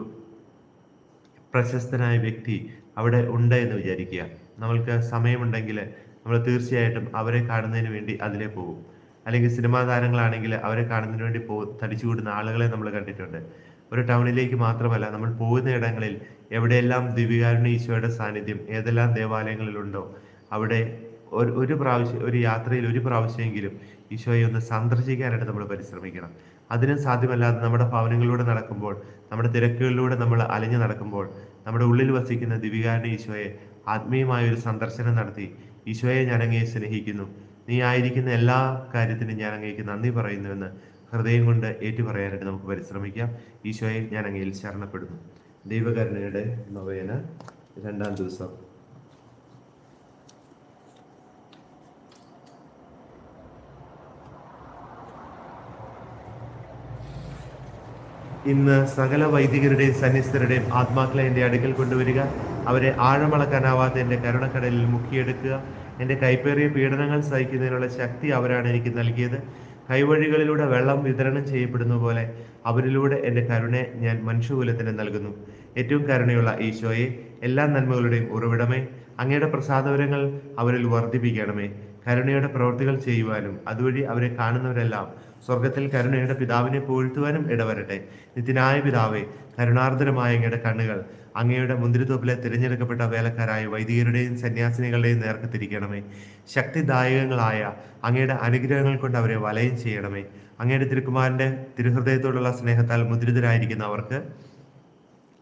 പ്രശസ്തനായ വ്യക്തി അവിടെ ഉണ്ട് എന്ന് വിചാരിക്കുക. നമ്മൾക്ക് സമയമുണ്ടെങ്കിൽ നമ്മൾ തീർച്ചയായിട്ടും അവരെ കാണുന്നതിന് വേണ്ടി അതിലേ പോകും. അല്ലെങ്കിൽ സിനിമാ താരങ്ങളാണെങ്കിൽ അവരെ കാണുന്നതിന് വേണ്ടി പോ തടിച്ചുകൂടുന്ന ആളുകളെ നമ്മൾ കണ്ടിട്ടുണ്ട്. ഒരു ടൗണിലേക്ക് മാത്രമല്ല നമ്മൾ പോകുന്ന ഇടങ്ങളിൽ എവിടെയെല്ലാം ദിവ്യകാരുണ്യ ഈശോയുടെ സാന്നിധ്യം ഏതെല്ലാം ദേവാലയങ്ങളിലുണ്ടോ അവിടെ ഒരു ഒരു പ്രാവശ്യം ഒരു യാത്രയിൽ ഒരു പ്രാവശ്യമെങ്കിലും ഈശോയെ ഒന്ന് സന്ദർശിക്കാനായിട്ട് നമ്മൾ പരിശ്രമിക്കണം. അതിനും സാധ്യമല്ലാതെ നമ്മുടെ ഭവനങ്ങളിലൂടെ നടക്കുമ്പോൾ നമ്മുടെ തിരക്കുകളിലൂടെ നമ്മൾ അലഞ്ഞു നടക്കുമ്പോൾ നമ്മുടെ ഉള്ളിൽ വസിക്കുന്ന ദിവികാരണ ഈശോയെ ആത്മീയമായ ഒരു സന്ദർശനം നടത്തി ഈശോയെ ഞാൻ അങ്ങയെ സ്നേഹിക്കുന്നു. നീ ആയിരിക്കുന്ന എല്ലാ കാര്യത്തിനും ഞാൻ അങ്ങേക്ക് നന്ദി പറയുന്നുവെന്ന് ഹൃദയം കൊണ്ട് ഏറ്റുപറയാനായിട്ട് നമുക്ക് പരിശ്രമിക്കാം. ഈശോയെ ഞാൻ അങ്ങയിൽ ശരണപ്പെടുന്നു. ദൈവകരുണയുടെ നൊവേന രണ്ടാം ദിവസം ഇന്ന് സകല വൈദികരുടെയും സന്യസ്തരുടെയും ആത്മാക്കളെ എന്റെ അടുക്കൽ കൊണ്ടുവരിക. അവരെ ആഴമളക്കാനാവാത്ത എന്റെ കരുണക്കടലിൽ മുക്കിയെടുക്കുക. എന്റെ കൈപ്പേറിയ പീഡനങ്ങൾ സഹിക്കുന്നതിനുള്ള ശക്തി അവരാണ് എനിക്ക് നൽകിയത്. കൈവഴികളിലൂടെ വെള്ളം വിതരണം ചെയ്യപ്പെടുന്ന പോലെ അവരിലൂടെ എന്റെ കരുണയെ ഞാൻ മനുഷ്യകുലത്തിന് നൽകുന്നു. ഏറ്റവും കരുണയുള്ള ഈശോയെ എല്ലാ നന്മകളുടെയും ഉറവിടമേ. അങ്ങയുടെ പ്രസാദവരങ്ങൾ അവരിൽ വർദ്ധിപ്പിക്കണമേ. കരുണയുടെ പ്രവൃത്തികൾ ചെയ്യുവാനും അതുവഴി അവരെ കാണുന്നവരെല്ലാം സ്വർഗത്തിൽ കരുണയുടെ പിതാവിനെ പുകഴ്ത്തുവാനും ഇടവരട്ടെ. നിത്യനായ പിതാവേ കരുണാർദ്രമായ അങ്ങയുടെ കണ്ണുകൾ അങ്ങയുടെ മുന്തിരിത്തോപ്പിലെ തിരഞ്ഞെടുക്കപ്പെട്ട വേലക്കാരായ വൈദികരുടെയും സന്യാസിനികളുടെയും നേർക്ക് തിരിക്കണമേ ശക്തിദായകങ്ങളായ അങ്ങയുടെ അനുഗ്രഹങ്ങൾ കൊണ്ട് അവരെ വലയം ചെയ്യണമേ. അങ്ങയുടെ തിരുക്കുമാരന്റെ തിരുഹൃദയത്തോടുള്ള സ്നേഹത്താൽ മുദ്രിതരായിരിക്കുന്ന അവർക്ക്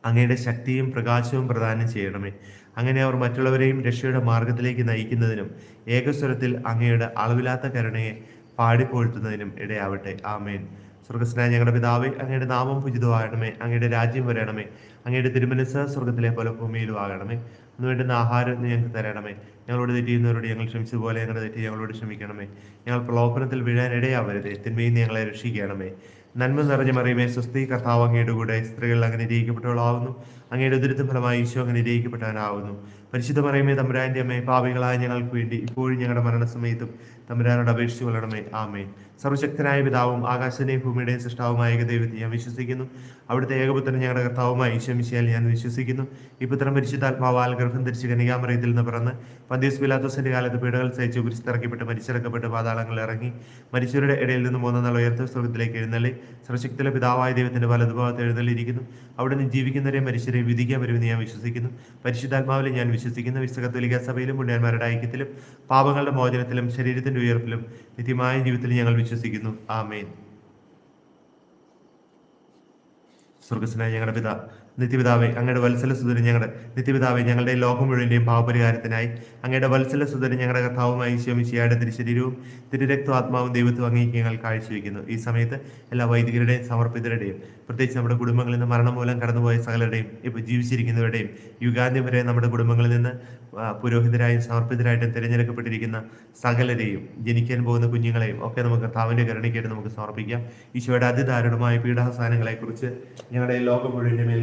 അങ്ങയുടെ ശക്തിയും പ്രകാശവും പ്രദാനം ചെയ്യണമേ. അങ്ങനെ അവർ മറ്റുള്ളവരെയും രക്ഷയുടെ മാർഗത്തിലേക്ക് നയിക്കുന്നതിനും ഏകസ്വരത്തിൽ അങ്ങയുടെ അളവില്ലാത്ത കരുണയെ പാടിപ്പോഴ്ത്തുന്നതിനും ഇടയാവട്ടെ. ആമേൻ. സ്വർഗസ്നായ ഞങ്ങളുടെ പിതാവേ അങ്ങയുടെ നാമം പൂജിതമാകണമേ. അങ്ങയുടെ രാജ്യം വരണമേ. അങ്ങയുടെ തിരുമനസ് സ്വർഗത്തിലെ പോലെ ഭൂമിയിലും ആകണമേ അന്ന് വേണ്ടുന്ന ആഹാരം ഞങ്ങൾക്ക് തരണമേ. ഞങ്ങളോട് തെറ്റിയുന്നവരോട് ഞങ്ങൾ ക്ഷമിച്ചതുപോലെ ഞങ്ങളുടെ തെറ്റി ഞങ്ങളോട് ക്ഷമിക്കണമേ. ഞങ്ങൾ പ്രലോഭനത്തിൽ വീഴാൻ ഇടയാവരുതേ. തിന്മയിൽ ഞങ്ങളെ രക്ഷിക്കണമേ. നന്മ നിറഞ്ഞ മറിയുമേ സ്വസ്തി കർത്താവ് അങ്ങയുടെ കൂടെ സ്ത്രീകൾ അങ്ങനെ ജയിക്കപ്പെട്ടവളാവുന്നു അങ്ങയുടെ ഉദരത്തിന് ഫലമായി ഈശോ അങ്ങനെ ജയിക്കപ്പെട്ടവനാവുന്നു പരിശുദ്ധ മറിയുമേ തമ്പുരാന്റെ അമ്മേ പാപികളായ ഞങ്ങൾക്ക് വേണ്ടി ഇപ്പോഴും ഞങ്ങളുടെ മരണസമയത്തും തമ്പുരാനോട് അപേക്ഷിച്ച് വളരണമേ ആമേൻ. സർവശക്തനായ പിതാവും ആകാശത്തിന്റെയും ഭൂമിയുടെയും സൃഷ്ടാവുമായ ഏകദൈവത്തെ ഞാൻ വിശ്വസിക്കുന്നു. അവിടുത്തെ ഏകപുത്രൻ ഞങ്ങളുടെ കർത്താവുമായി ഈശ്വമിശയാൽ ഞാൻ വിശ്വസിക്കുന്നു. ഈ പുത്രം പരിശുദ്ധാത്മാവാൽ ഗർഭം ധരിച്ച് കനികാമറിയത്തിൽ നിന്ന് പിറന്ന് പന്തീസ് പിലാത്തോസിന്റെ കാലത്ത് പീഡകൾ സഹിച്ച് കുരിശിറക്കപ്പെട്ട് മരിച്ചിറക്കപ്പെട്ട് പാതാളങ്ങളിൽ ഇറങ്ങി മരിച്ചവരുടെ ഇടയിൽ നിന്ന് മൂന്ന് നാൾ ഉയർത്ത സ്വർഗത്തിലേക്ക് എഴുന്നള്ളി. സർവശക്തിയിലെ പിതാവായ ദൈവത്തിന്റെ വലതുഭാഗത്ത് എഴുന്നള്ളിയിരിക്കുന്നു. നിന്ന് ജീവിക്കുന്നവരെ മരിച്ചവരെ വിധിക്കാൻ വരുമെന്ന് ഞാൻ വിശ്വസിക്കുന്നു. പരിശുദ്ധാത്മാവിൽ ഞാൻ വിശ്വസിക്കുന്നു. വിശ്വകത്തോലിക സഭയിലും പുണ്യന്മാരുടെ ഐക്യത്തിലും പാപങ്ങളുടെ മോചനത്തിലും ശരീരത്തിന്റെ ഉയർപ്പിലും നിത്യമായ ജീവിതത്തിൽ ഞങ്ങൾ വിശ്വസിക്കുന്നു. ആമേൻ. സ്വർഗസ്നായ ഞങ്ങളുടെ പിതാ നിത്യപിതാവെ അങ്ങയുടെ വത്സല സുധരി ഞങ്ങളുടെ നിത്യപിതാവെ ഞങ്ങളുടെ ലോകം മുഴുവന്റെയും പാവപരിഹാരത്തിനായി അങ്ങയുടെ വത്സല സുധരി ഞങ്ങളുടെ കർത്താവുമായി ശോമിശിയായുടെ തിരുശരീരവും തിരുരക്തം ആത്മാവും ദൈവത്വം അങ്ങേക്ക് ഞങ്ങൾ കാഴ്ചവെക്കുന്നു ഈ സമയത്ത് എല്ലാ വൈദികരുടെയും സമർപ്പിതരുടെയും പ്രത്യേകിച്ച് നമ്മുടെ കുടുംബങ്ങളിൽ നിന്ന് മരണം മൂലം കടന്നുപോയ സകലരുടെയും ഇപ്പോൾ ജീവിച്ചിരിക്കുന്നവരുടെയും യുഗാന്ത്യം വരെ നമ്മുടെ കുടുംബങ്ങളിൽ നിന്ന് പുരോഹിതരായും സമർപ്പിതരായിട്ടും തിരഞ്ഞെടുക്കപ്പെട്ടിരിക്കുന്ന സകലരെയും ജനിക്കാൻ പോകുന്ന കുഞ്ഞുങ്ങളെയും ഒക്കെ നമുക്ക് കർത്താവിന്റെ കരുണയ്ക്കായിട്ട് നമുക്ക് സമർപ്പിക്കാം. ഈശോയുടെ അതിദാരുണമായ പീഡാസനങ്ങളെക്കുറിച്ച് ഞങ്ങളുടെ ലോകം മുഴുവന്റെ മേൽ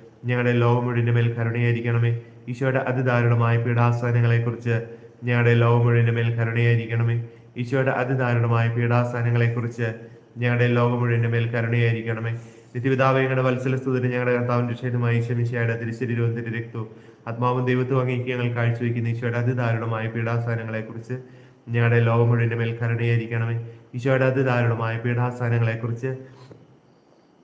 ഞങ്ങളുടെ ലോകം മുഴുവന്റെ മേൽ കരുണയായിരിക്കണമേ. ഈശോയുടെ അതിദാരുണമായ പീഡാസനങ്ങളെക്കുറിച്ച് ഞങ്ങളുടെ ലോകം മുഴുവന്റെ മേൽ കരുണയായിരിക്കണമേ. ഈശോയുടെ അതിദാരുണമായ പീഡാസനങ്ങളെക്കുറിച്ച് ഞങ്ങളുടെ ലോകം മുഴുവന്റെ മേൽ കരുണയായിരിക്കണമേ. നിത്യപിതാവയങ്ങളുടെ വത്സല സ്തുതിന് ഞങ്ങളുടെ കർത്താവിന്റെ ക്ഷേത്രമായി ഈശ്വമിശയുടെ തിരുശരീരവും തിരുരക്തവും ആത്മാവും ദൈവത്വം അങ്ങേക്ക് ഞങ്ങൾ കാഴ്ചവെക്കുന്ന ഈശോയുടെ അതിദാരുണമായ പീഡാസനങ്ങളെക്കുറിച്ച് ഞങ്ങളുടെ ലോകം മുഴുവന്റെ മേൽ കരുണയായിരിക്കണമേ. ഈശോയുടെ അതിദാരുണമായ പീഡാസനങ്ങളെക്കുറിച്ച്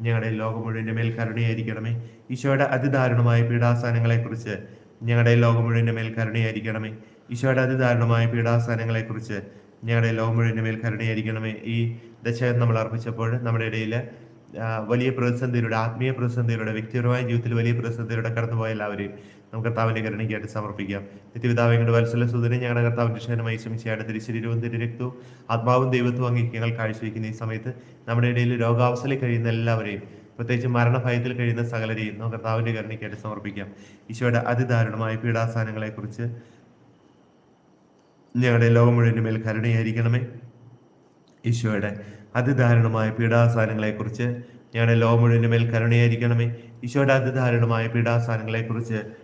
ഞങ്ങളുടെ ലോകം മുഴുവന്റെ മേൽ കരുണയായിരിക്കണമേ. ഈശോയുടെ അതിദാരുണമായ പീഡാസനങ്ങളെക്കുറിച്ച് ഞങ്ങളുടെ ലോകം മുഴുവന്റെ മേൽ കരുണയായിരിക്കണമേ. ഈശോയുടെ അതിദാരുണമായ പീഡാസനങ്ങളെക്കുറിച്ച് ഞങ്ങളുടെ ലോകം മുഴുവന്റെ മേൽ കരുണയായിരിക്കണമേ. ഈ ദശകം നമ്മൾ അർപ്പിച്ചപ്പോൾ നമ്മുടെ ഇടയിൽ വലിയ പ്രതിസന്ധിയിലൂടെ ആത്മീയ പ്രതിസന്ധിയിലൂടെ വ്യക്തിപരമായ ജീവിതത്തിൽ വലിയ പ്രതിസന്ധിയിലൂടെ കടന്നുപോയ എല്ലാവരെയും നമുക്ക് കർത്താവിന്റെ കരുണയ്ക്കായിട്ട് സമർപ്പിക്കാം. നിത്യപിതാവ് ഞങ്ങളുടെ വത്സല സുതനെ ഞങ്ങളുടെ കർത്താവിന്റെ ക്ഷേമമായി ശ്രമിച്ചയായിട്ട് തിരിശരീരവും തിരരക്തവും ആത്മാവും ദൈവത്വം അങ്ങേക്ക് ഞങ്ങൾ കാഴ്ചവെക്കുന്ന ഈ സമയത്ത് നമ്മുടെ ഇടയിൽ രോഗാവസ്ഥയിൽ കഴിയുന്ന എല്ലാവരെയും പ്രത്യേകിച്ച് മരണഭയത്തിൽ കഴിയുന്ന സകലരെയും നമുക്ക് കർത്താവിന്റെ കരുണയ്ക്കായിട്ട് സമർപ്പിക്കാം. ഈശോയുടെ അതിദാരുണമായ പീഡാസാനങ്ങളെക്കുറിച്ച് ഞങ്ങളുടെ ലോകം മുഴുവന്റെ മേൽ കരുണയായിരിക്കണമേ. ഈശോയുടെ അതിദാരുണമായ പീഡാസാനങ്ങളെക്കുറിച്ച് ഞങ്ങളുടെ ലോകം മുഴുവന്റെ മേൽ കരുണയായിരിക്കണമേ. ഈശോയുടെ അതിദാരുണമായ പീഡാസാനങ്ങളെക്കുറിച്ച്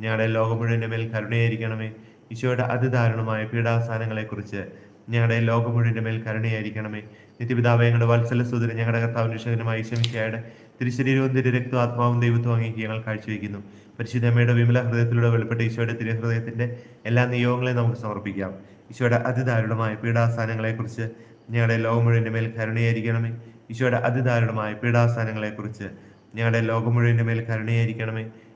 ഞങ്ങളുടെ ലോകം മുഴുവന്റെ മേൽ കരുണയായിരിക്കണമേ. ഈശോയുടെ അതിദാരുണമായ പീഡാസ്ഥാനങ്ങളെക്കുറിച്ച് ഞങ്ങളുടെ ലോകം മുഴുവന്റെ മേൽ കരുണയായിരിക്കണമേ. നിത്യപിതാവ് ഞങ്ങളുടെ വത്സല സുതരം ഞങ്ങളുടെ കർത്താവിന്റെ ശകനമായി ശമിക്കായുടെ തിരുശരീരവും തിരുരക്തവും ആത്മാവും ദൈവത്വം അങ്ങേക്ക് ഞങ്ങൾ കാഴ്ചവെക്കുന്നു പരിശുദ്ധമ്മയുടെ വിമല ഹൃദയത്തിലൂടെ വെളിപ്പെട്ട ഈശോയുടെ തിരുഹൃദയത്തിന്റെ എല്ലാ നിയോഗങ്ങളെയും നമുക്ക് സമർപ്പിക്കാം. ഈശോയുടെ അതിദാരുണമായ പീഡാസ്ഥാനങ്ങളെക്കുറിച്ച് ഞങ്ങളുടെ ലോകം മുഴുവന്റെ മേൽ കരുണയായിരിക്കണമേ. ഈശോയുടെ അതിദാരുണമായ പീഡാസ്ഥാനങ്ങളെക്കുറിച്ച് ഞങ്ങളുടെ ലോകം മുഴുവന്റെ മേൽ കരുണയായിരിക്കണമേ.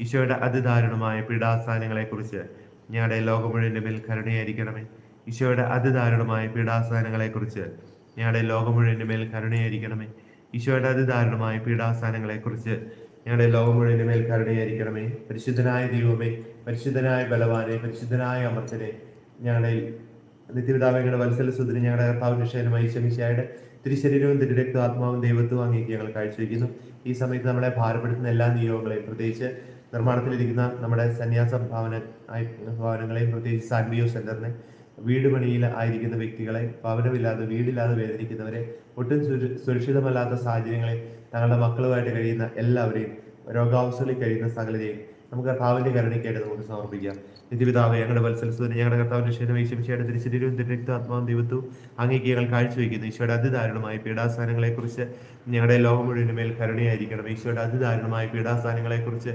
ഈശോയുടെ അതിദാരുണമായ പീഡാസ്ഥാനങ്ങളെക്കുറിച്ച് ഞങ്ങളുടെ ലോകം മുഴുവന്റെ മേൽ കരുണയായിരിക്കണമേ. ഈശോയുടെ അതിദാരുണമായ പീഡാസ്ഥാനങ്ങളെക്കുറിച്ച് ഞങ്ങളുടെ ലോകം മുഴുവന്റെ മേൽ കരുണയായിരിക്കണമേ. ഈശോയുടെ അതിദാരുണമായ പീഡാസ്ഥാനങ്ങളെക്കുറിച്ച് ഞങ്ങളുടെ ലോകം മുഴുവന്റെ മേൽ കരുണയായിരിക്കണമേ. പരിശുദ്ധനായ ദൈവമേ പരിശുദ്ധനായ ബലവാനെ പരിശുദ്ധനായ അമർത്തനെ ഞങ്ങളുടെ നിത്യപിതാവങ്ങളുടെ വത്സല സുദിന് ഞങ്ങളുടെ കർത്താവിന്റെ ക്ഷേമമായി ശമിശായുടെ തിരുശരീരവും തിരുരക്തവും ആത്മാവും ദൈവത്വവും അങ്ങേക്ക് ഞങ്ങൾ കാഴ്ചവെക്കുന്നു. ഈ സമയത്ത് നമ്മളെ ഭാരപ്പെടുത്തുന്ന എല്ലാ നിയോഗങ്ങളെയും പ്രത്യേകിച്ച് നിർമ്മാണത്തിലിരിക്കുന്ന നമ്മുടെ സന്യാസ ഭവന ഭവനങ്ങളെയും പ്രത്യേകിച്ച് സാൻബിയോ സെന്ററിനെ വീട് പണിയിൽ ആയിരിക്കുന്ന വ്യക്തികളെ ഭവനമില്ലാതെ വീടില്ലാതെ വേദനിക്കുന്നവരെ ഒട്ടും സുരക്ഷിതമല്ലാത്ത സാഹചര്യങ്ങളെ തങ്ങളുടെ മക്കളുമായിട്ട് കഴിയുന്ന എല്ലാവരെയും രോഗാവസ്ഥകളിൽ കഴിയുന്ന സകലരെയും നമുക്ക് കർത്താവിന്റെ കരുണയ്ക്കായിട്ട് നമുക്ക് സമർപ്പിക്കാം. നിത്യപിതാവ് ഞങ്ങളുടെ വത്സലസ്വരം ഞങ്ങളുടെ കർത്താവിന്റെ ക്ഷേമം ഈശ്വരയുടെ തിരിച്ചരിവും തിരക്ത ആത്മാവും ദൈവത്വവും അങ്ങേക്ക് ഞങ്ങൾ കാഴ്ചവെക്കുന്നു ഈശോയുടെ അതിദാരുണമായ പീഡാസ്ഥാനങ്ങളെ കുറിച്ച് ഞങ്ങളുടെ ലോകം മുഴുവനുമേൽ കരുണയായിരിക്കണം. ഈശോയുടെ അതിദാരുണമായ പീഡാസ്ഥാനങ്ങളെ കുറിച്ച്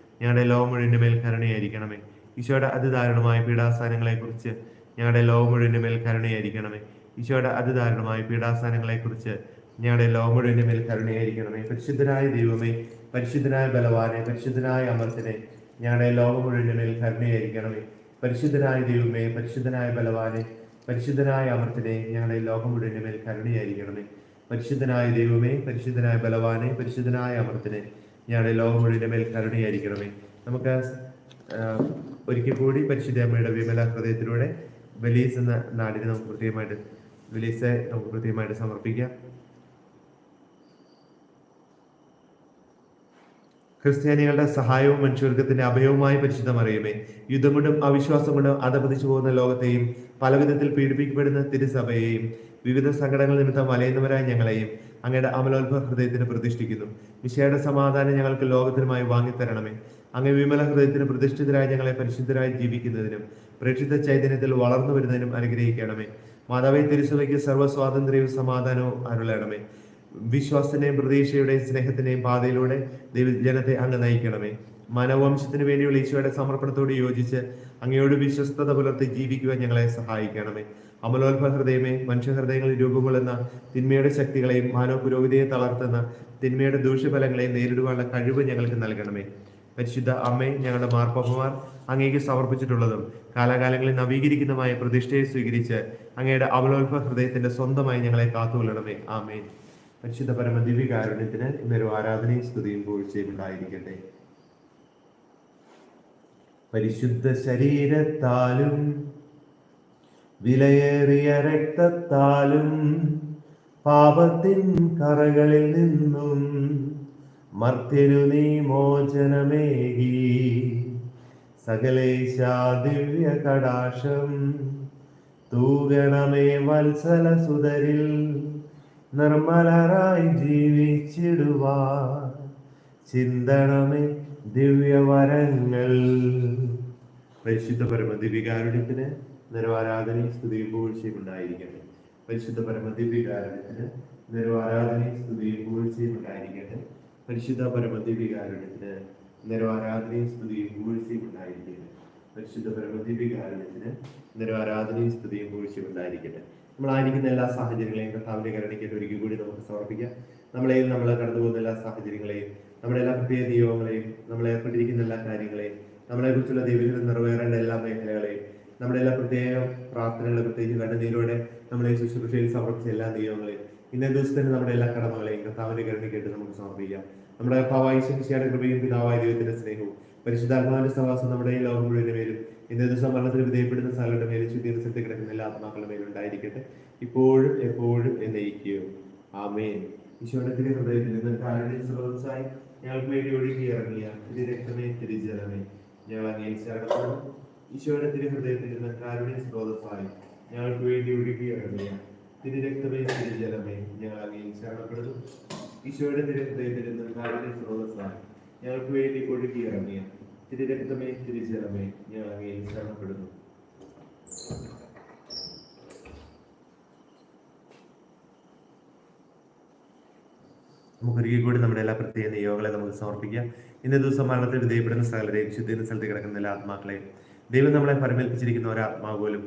ഞങ്ങളുടെ ലോകം മുഴുവന്റെ മേൽ കരുണയായിരിക്കണമേ. ഈശോയുടെ അതിദാരുണമായ പീഡാസ്ഥാനങ്ങളെ കുറിച്ച് ഞങ്ങളുടെ ലോകം മുഴുവന്റെ മേൽ കരുണയായിരിക്കണമേ. ഈശോയുടെ അതിദാരുണമായ പീഡാസ്ഥാനങ്ങളെ കുറിച്ച് ഞങ്ങളുടെ ലോകം മുഴുവന്റെ മേൽ കരുണയായിരിക്കണമേ. പരിശുദ്ധനായ ദൈവമേ പരിശുദ്ധനായ ബലവാനെ പരിശുദ്ധനായ അമർത്തിനെ ഞങ്ങളുടെ ലോകം മുഴുവന്റെ മേൽ കരുണയായിരിക്കണമേ. പരിശുദ്ധനായ ദൈവമേ പരിശുദ്ധനായ ബലവാനെ പരിശുദ്ധനായ അമർത്തിനെ ഞങ്ങളുടെ ലോകം മുഴുവന്റെ മേൽ കരുണയായിരിക്കണമേ. പരിശുദ്ധനായ ദൈവമേ പരിശുദ്ധനായ ബലവാനെ പരിശുദ്ധനായ അമർത്തിനെ ഞങ്ങളുടെ ലോകം മുഴുവന്റെ മേൽ കരുണയായിരിക്കണമേ. നമുക്ക് ഒരിക്കൽ കൂടി പരിശുദ്ധമ്മയുടെ വിമല ഹൃദയത്തിലൂടെ ബലീസ് എന്ന നാടിനെ നമുക്ക് കൃത്യമായിട്ട് ബലീസെ നമുക്ക് കൃത്യമായിട്ട് സമർപ്പിക്കാം. ക്രിസ്ത്യാനികളുടെ സഹായവും മനുഷ്യവർഗത്തിന്റെ അഭയവുമായി പരിശുദ്ധം അറിയുമേ. യുദ്ധം കൊണ്ടും അവിശ്വാസം കൊണ്ടും അധപതിച്ചു പോകുന്ന ലോകത്തെയും പലവിധത്തിൽ പീഡിപ്പിക്കപ്പെടുന്ന തിരുസഭയെയും വിവിധ സങ്കടങ്ങൾ നിമിത്തം വലയുന്നവരായ ഞങ്ങളെയും അങ്ങയുടെ അമലോത്ഭവ ഹൃദയത്തിന് പ്രതിഷ്ഠിക്കുന്നു. വിഷയുടെ സമാധാനം ഞങ്ങൾക്ക് ലോകത്തിനുമായി വാങ്ങിത്തരണമേ. അങ്ങ് വിമല ഹൃദയത്തിന് പ്രതിഷ്ഠിതരായി ഞങ്ങളെ പരിശുദ്ധരായി ജീവിക്കുന്നതിനും പ്രേക്ഷിത ചൈതന്യത്തിൽ വളർന്നു വരുന്നതിനും അനുഗ്രഹിക്കണമേ. മാതാവേ തിരുസഭയ്ക്ക് സർവസ്വാതന്ത്ര്യവും സമാധാനവും അരുളണമേ. വിശ്വാസത്തിന്റെയും പ്രതീക്ഷയുടെയും സ്നേഹത്തിന്റെയും പാതയിലൂടെ ജനത്തെ അങ്ങ് നയിക്കണമേ. മനവംശത്തിന് വേണ്ടിയുള്ള ഈശോയുടെ സമർപ്പണത്തോട് യോജിച്ച് അങ്ങയോട് വിശ്വസ്തത പുലർത്തി ജീവിക്കുവാൻ ഞങ്ങളെ സഹായിക്കണമേ. അമലോത്ഭ ഹൃദയമേ മനുഷ്യഹൃദയങ്ങളിൽ രൂപം കൊള്ളുന്ന തിന്മയുടെ ശക്തികളെയും മാനവ പുരോഗതിയെ തളർത്തുന്ന തിന്മയുടെ ദൂഷ്യഫലങ്ങളെയും നേരിടുവാനുള്ള കഴിവ് ഞങ്ങൾക്ക് നൽകണമേ. പരിശുദ്ധ അമ്മേ ഞങ്ങളുടെ മാർപ്പാപ്പമാർ അങ്ങേക്ക് സമർപ്പിച്ചിട്ടുള്ളതും കാലാകാലങ്ങളിൽ നവീകരിക്കുന്നതുമായ പ്രതിഷ്ഠയെ സ്വീകരിച്ച് അങ്ങയുടെ അവലോൽപ ഹൃദയത്തിന്റെ സ്വന്തമായി ഞങ്ങളെ കാത്തുകൊള്ളണമേ. ആമേൻ. പരിശുദ്ധ പരമ ദിവ്യകാരുണ്യത്തിന് ഇന്നൊരു ആരാധനയും സ്തുതിയും പൂഴ്ചയും ഉണ്ടായിരിക്കട്ടെ. പരിശുദ്ധ ശരീരത്താലും വിലയേറിയ രക്തത്താലും പാപത്തിൻ കറകളിൽ നിന്നും മർത്തിരു നീ മോചനമേകി. സകലേശ ദിവ്യ കടാശം തൂകണമേ വത്സല സുതരിൽ നിർമ്മലരായി ജീവിച്ചിടുവാ ചിന്തണമേ ദിവ്യവരങ്ങൾ. പരിശുദ്ധ പരമ ദിവ്യകാരുണ്യത്തിന് നിരവാരാധനയും സ്തുതിയും പൂഴ്ചയും ഉണ്ടായിരിക്കട്ടെ. പരിശുദ്ധ പരമ ദിവ്യകാരുണ്യത്തിന് നിരവാരാധനയും സ്തുതിയും പൂഴ്ചയും ഉണ്ടായിരിക്കട്ടെ. പരിശുദ്ധ പരമ ദിവ്യകാരുണ്യത്തിന് നിരവാരാധനയും സ്തുതിയും പൂഴ്ചയും ഉണ്ടായിരിക്കട്ടെ. പരിശുദ്ധ പരമ ദിവ്യകാരുണ്യത്തിന് നിരവാരാധനയും സ്തുതിയും പൂഴ്ചയും ഉണ്ടായിരിക്കട്ടെ. നമ്മളായിരിക്കുന്ന എല്ലാ സാഹചര്യങ്ങളെയും കർത്താവിന്റെ കരുണയ്ക്കായിട്ട് ഒരിക്കൽ കൂടി നമുക്ക് സമർപ്പിക്കാം. നമ്മളെയും നമ്മൾ കടന്നു പോകുന്ന എല്ലാ സാഹചര്യങ്ങളെയും നമ്മുടെ എല്ലാ പ്രത്യേക നിയമങ്ങളെയും നമ്മൾ ഏർപ്പെട്ടിരിക്കുന്ന എല്ലാ കാര്യങ്ങളെയും നമ്മളെ കുറിച്ചുള്ള ദൈവത്തിന് നിറവേറേണ്ട എല്ലാ മേഖലകളെയും നമ്മുടെ എല്ലാ പ്രത്യേക പ്രാർത്ഥനകളും പ്രത്യേകിച്ച് കണ്ണുനീരോടെ നമ്മളെ ശുശ്രൂഷയിൽ സമർപ്പിച്ച എല്ലാ ദൈവങ്ങളെയും ഇന്നേ ദിവസത്തിന് നമ്മുടെ എല്ലാ കടമകളെയും കർത്താവിന്റെ കരുണയ്ക്കായിട്ട് നമുക്ക് സമർപ്പിക്കാം. നമ്മുടെ കർത്താവായ ശിക്ഷയുടെ കൃപയും പിതാവായ ദൈവത്തിന്റെ സ്നേഹവും പരിശുദ്ധാത്മാവിന്റെ സവാസം നമ്മുടെ ഈ ലോകം മുഴുവന്റെ മേലും ഇന്നേ ദിവസം മരണത്തിൽ വിധേയപ്പെടുന്ന സ്ഥലങ്ങളുടെ മേലും ശുദ്ധീകരണത്തിൽ കിടക്കുന്ന എല്ലാ ആത്മാക്കളുടെ മേലും ഉണ്ടായിരിക്കട്ടെ. ഇപ്പോഴും എപ്പോഴും എന്നയിക്കുകയും ആമേൻ. ഈശോയുടെ ഹൃദയത്തിൽ നിന്ന് ഞങ്ങൾക്ക് വേണ്ടി ഒഴുകി ഇറങ്ങിയ തിരു രക്തമേ തിരുജലമേ ഞങ്ങൾ അങ്ങനെ ഈശോയുടെ തിരു ഹൃദയത്തിൽ നിന്ന് കാരുണ്യ സ്രോതസ്സായി ഞങ്ങൾക്ക് വേണ്ടി ഒഴുകി തിരുരക്തമേ തിരു രക്തമേ തിരുജലമേ ഞങ്ങൾ അങ്ങേ ശരണപ്പെടുന്നു. ഈശോയുടെ തിരു ഹൃദയത്തിൽ നിന്ന് കാരുണ്യ സ്രോതസ്സായി ഞങ്ങൾക്ക് വേണ്ടി ഒഴുകിയിറങ്ങിയ തിരു രക്തമേ തിരുജലമേ ഞങ്ങൾ അങ്ങേ ശരണപ്പെടുന്നു. നമുക്ക് ഒരുക്കി കൂടി നമ്മുടെ എല്ലാ പ്രത്യേക നിയോഗങ്ങളെ നമുക്ക് സമർപ്പിക്കാം. ഇന്നേ ദിവസം മരണത്തിൽ വിധേയപ്പെടുന്ന സകലരെയും ശുദ്ധീന സ്ഥലത്ത് കിടക്കുന്ന എല്ലാ ആത്മാക്കളെയും ദൈവം നമ്മളെ പരമേൽപ്പിച്ചിരിക്കുന്ന ഒരാത്മാവ് പോലും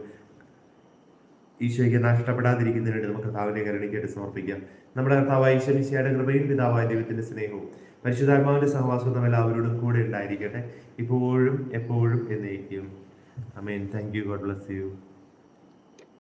ഈശോയ്ക്ക് നഷ്ടപ്പെടാതിരിക്കുന്നതിന് വേണ്ടി നമുക്ക് കർത്താവിനെ കരുണിക്കായിട്ട് സമർപ്പിക്കാം. നമ്മുടെ കർത്താവായ ഈശ്വരിശയുടെ കൃപയും പിതാവായ ദൈവത്തിന്റെ സ്നേഹവും പരിശുദ്ധാത്മാവിന്റെ സഹവാസവും നമ്മൾ എല്ലാവരോടും കൂടെ ഉണ്ടായിരിക്കട്ടെ. ഇപ്പോഴും എപ്പോഴും എന്നേക്കും. Amen thank you God bless you